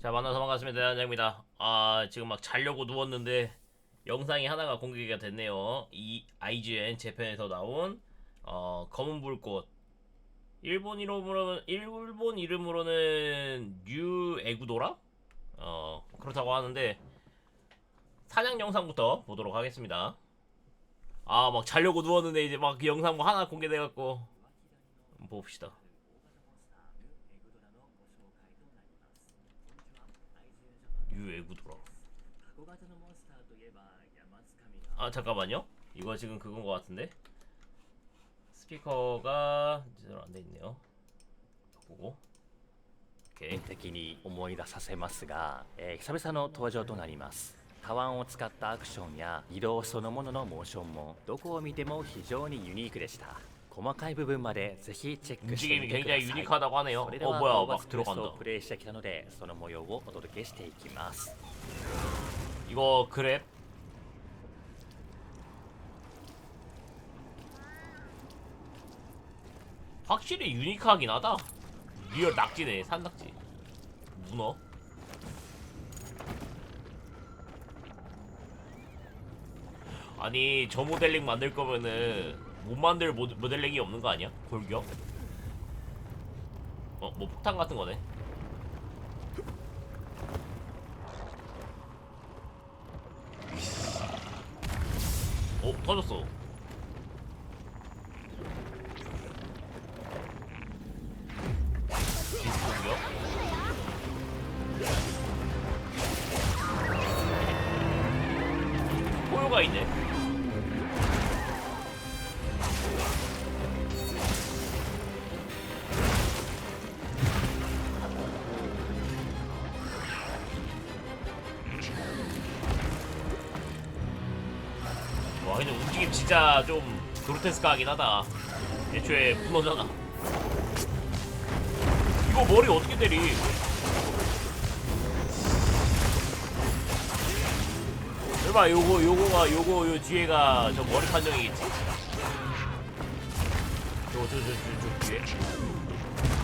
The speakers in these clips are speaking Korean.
자 만나서 반갑습니다 대단장입니다. 아 지금 막 자려고 누웠는데 영상이 하나가 공개가 됐네요. 이 IGN 재팬에서 나온 어 검은 불꽃. 일본 이름으로는 일본 이름으로는 뉴 에구도라? 어 그렇다고 하는데 사냥 영상부터 보도록 하겠습니다. 아 막 자려고 누웠는데 이제 막그 영상 뭐 하나 공개돼갖고 봅시다 뉴 에구도라 小型のモンスターといえば山つかみが 아 잠깐만요. 이거 지금 그건 것 같은데 스피커가 제대로 안 돼 있네요. 보고 오케이 的に思い出させますが、えー久々の登場となりますタワンを使ったアクションや移動そのもののモーションもどこを見ても非常にユニークでした 細かい部分までぜひチェックしてみ 움직임이 てくださ 굉장히 い 유니크하다고 하네요. それで 어 は 뭐야 討 막 伐クエストを 들어간다. プレイしてきたのでその模様をお届けしていきます 이거 그랩 확실히 유니크하긴 하다. 리얼 낙지네 산낙지. 문어. 아니 저 모델링 만들 거면은 못 만들 모, 모델링이 없는 거 아니야? 골격? 어 뭐 폭탄 같은 거네. 어 터졌어. 공격. 호요가 있네. 움직임 진짜 좀 그로테스크하긴 하다. 애초에 문어잖아. 이거 머리 어떻게 때리? 설마 요거 요거가 요거 요 뒤에가 저 머리 판정이겠지? 저거 저저 뒤에?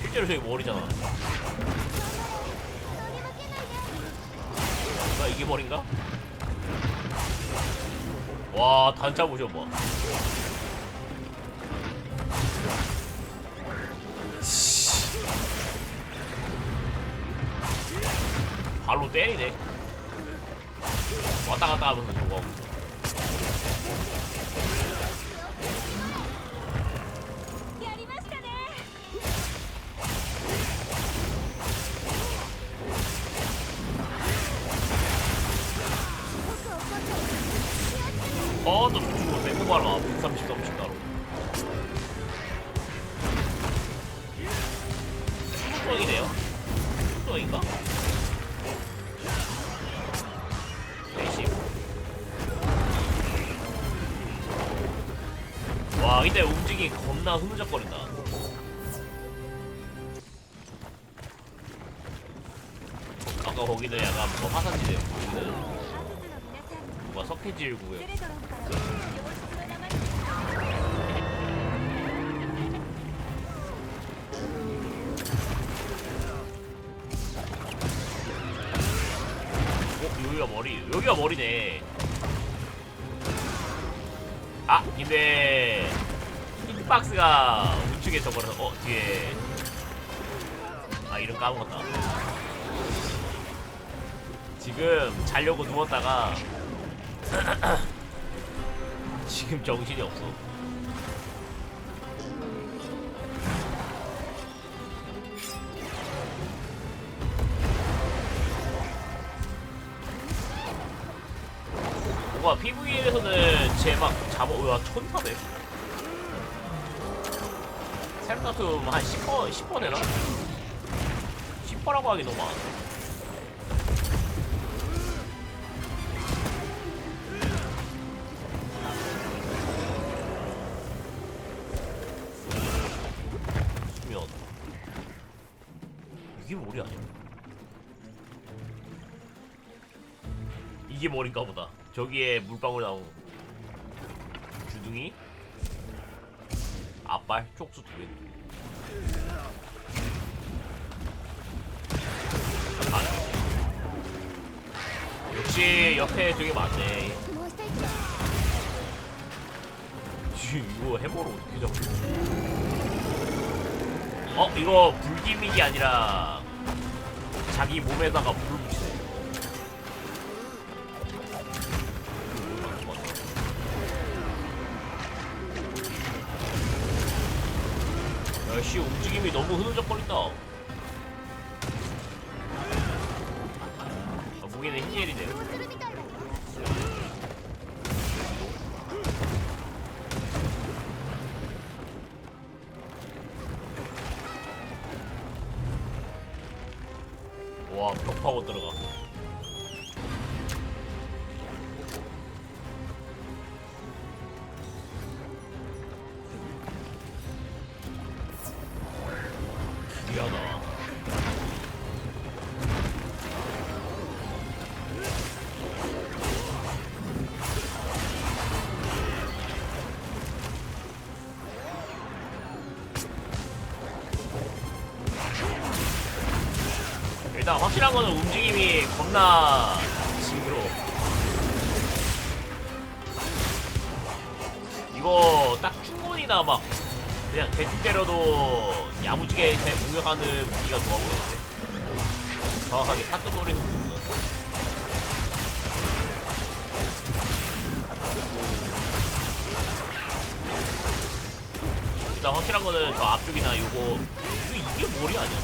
실제로 저기 머리잖아. 나 이게 머린가? 와 단차 보셔봐. 발로 때리네. 왔다 갔다 하면서 저거 어또 죽어. 내거 봐라 133씩 따로. 뚜껑이네요. 뚜껑인가? 120. 와 이때 움직임 겁나 흐느적거린다. 아까 거기는 약간 뭐 화산지대 거기는 뭔가 석회질 구역 어 여기가 머리 여기가 머리네. 아 근데 hit박스가 우측에 저거라서 어 뒤에. 아 이름 까먹었다. 지금 자려고 누웠다가 지금 정신이 없어 뭔가 PV에서는 제막 잡아 와 1400. 셀카툼 한 10%, 10% 되나? 10%라고 하기 너무 많아. 이게 머리 아니야? 이게 머리인가 보다. 저기에 물방울 나온 주둥이 앞발 촉수 두 개. 아, 역시 옆에 되게 많네. 이거 해머로 어떻게 잡고? 어 이거 불기믹이 아니라 자기 몸에다가 불 붙이네. 야씨 움직임이 너무 흐느적거린다. 아, 무기는 흰젤이네 일단 확실한 거는 움직임이 겁나 징그러워. 이거 딱 충분히 나 막 그냥 대충 때려도 야무지게 대- 공격하는 무기가 좋아 보이는데. 정확하게 사또 노리는 부분. 일단 확실한 거는 저 앞쪽이나 요거 이게 머리 아니야?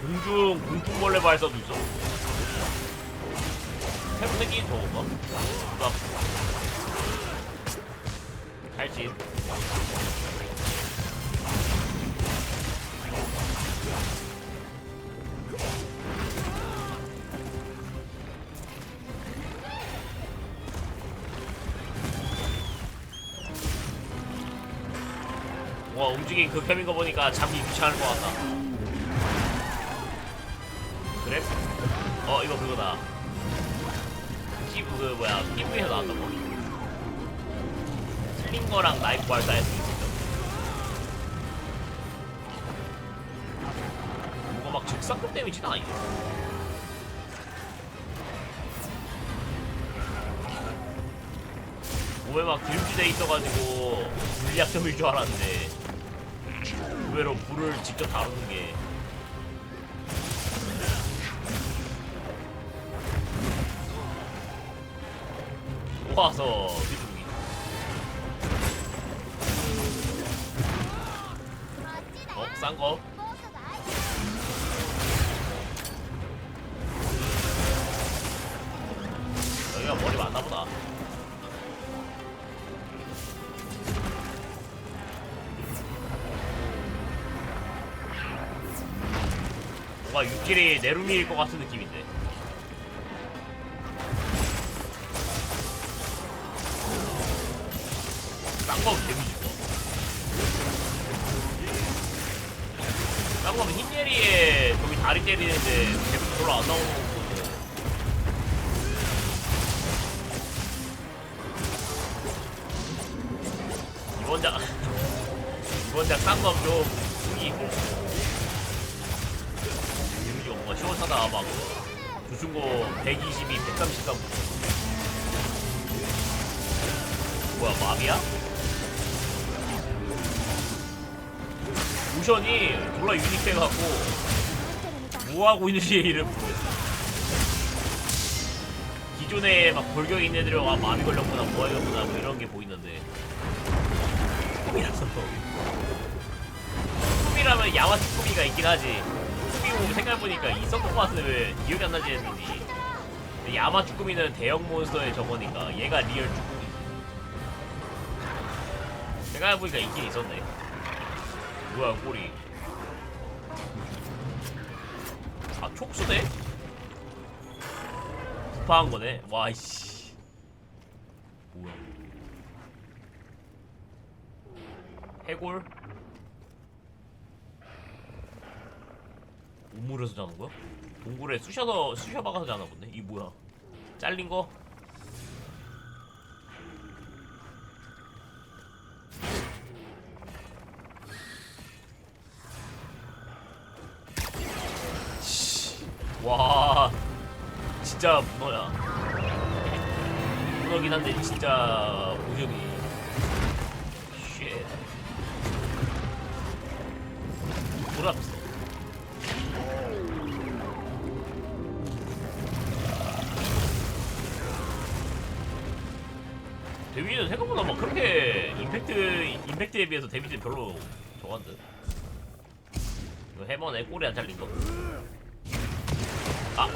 공중 공중벌레 발사도 있어. 생긴 저건가? 뭔가 탈진. 와 움직임 극혐인 거 보니까 잡기 귀찮을 것 같다. 그래? 어 이거 그거다. 기, 그 뭐야 피부에서 나왔던 거. 틀린 거랑 나이프 있어. 이거 막 즉사급 데미지는 아니야. 몸에 막 기름지돼 있어가지고 물약점일 줄 알았는데 의외로 불을 직접 다루는 게 못 봐서 뒤쪽이. 어, 싼 거. 여기가 머리 맞나 보다. 뭔가 육길이 내루미일 것 같은 느낌이. 데 쌍거 데미지. 뭐 쌍거는 흰예리에 저기 다리 때리는데 데미지 별로 안 나오는 거 보고 이번 작 이번 작 쌍검 좀 쓰기 힘들 데미지 뭔가 시원하다 막. 조준고 122, 133 뭐야 맘이야? 모션이 몰라 유니크해갖고 뭐하고 있는지 이름. 기존에 막 골격 있는 애들이 와 마비 걸렸구나 뭐하였구나 뭐 이런 게 보이는데. 꿈이라서. 꿈이라면 야와 꿈이가 있긴 하지. 꿈이 보면 뭐 생각해보니까 이 썩고맛은 왜 기억이 안 나지 했더니 야마 쭈꾸미는 대형 몬스터의 저거니까 얘가 리얼 쭈꾸미 생각해보니까 있긴 있었네. 뭐야 꼬리 아 촉수네? 부파한 거네. 와 이씨. 뭐야? 해골? 우물에서 자는 거야? 동굴에 쑤셔서 쑤셔 박아서 자나 본데. 이 뭐야? 잘린 거? 진짜 문어야? 문어긴 한데 진짜 무적이. 쉣 돌았어. 데미지는 생각보다 막 그렇게 임팩트 임팩트에 비해서 데미지 별로 이거 해머네 꼬리 안 잘린 거. 아,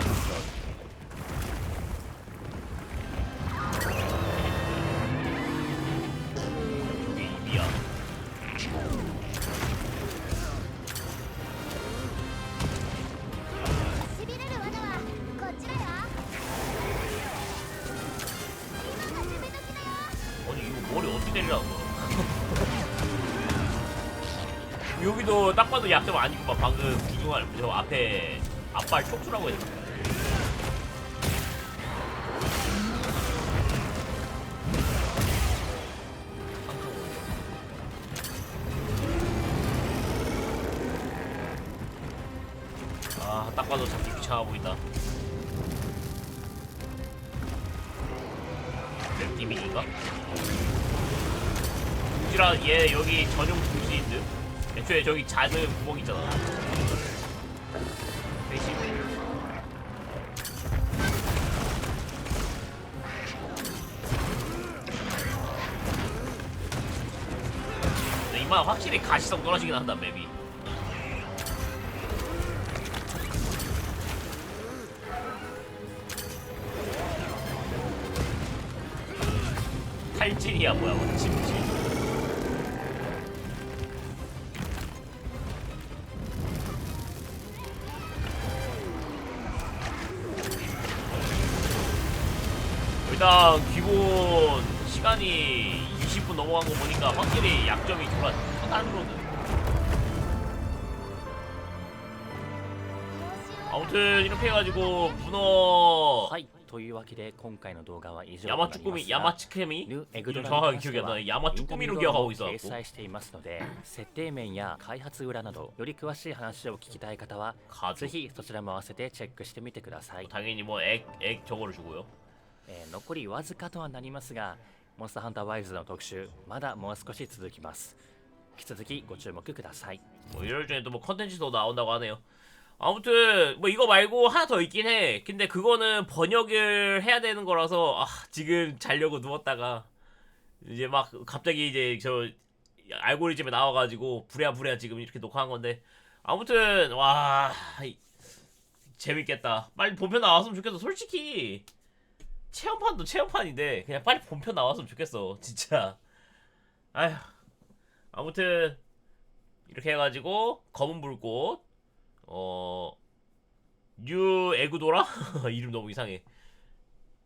여기도 딱 봐도 약점 아니고 막 방금 기둥알 저 앞에 앞발 촉수라고 해야 되나? 아, 딱 봐도 잡기 귀찮아 보인다. 랩디밍인가? 둥지라 얘 여기 전용 듯? 애초에 저기 작은 구멍 있잖아. 대신 이만 확실히 가시성 떨어지긴 한다 맵이. 탈진이야 뭐야 뭐 침질. 넘어간 거 보니까 확실히 약점이 졸라 터단으로는 どうしよう 아무튼 이렇게 해가지고 문어 はいというわけで今回の動画は以上となります 야마쭈꾸미 が 야마츠케미 ヌエグド 이름 ラ 정확하게 に関して 기억이 안 は 나네 インタビュー 야마쭈꾸미로 動画 기억하고 も 있어 掲載していますので設定面や開発裏などより詳しい話を聞きたい方は 가족 ぜひそちらも合わせてチェックしてみてください、 당연히 뭐액액 저거를 주고요 えー残りわずかとはなりますが モンスターハンターワイルズの特集まだもう少し続きます引き続きご注目ください 뭐 이럴 중에 또 뭐 컨텐츠도 나온다고 하네요. 아무튼 뭐 이거 말고 하나 더 있긴 해. 근데 그거는 번역을 해야 되는 거라서 아, 지금 자려고 누웠다가 이제 막 갑자기 이제 저 알고리즘에 나와가지고 부랴부랴 지금 이렇게 녹화한 건데 아무튼 와 이- 재밌겠다. 빨리 본편 나왔으면 좋겠어. 솔직히 체험판도 체험판인데 그냥 빨리 본편 나왔으면 좋겠어. 진짜. 아휴. 아무튼 이렇게 해가지고 검은 불꽃 어... 뉴 에그도라? 이름 너무 이상해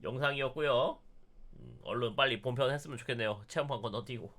영상이었고요 음, 얼른 빨리 본편 했으면 좋겠네요 체험판 건너뛰고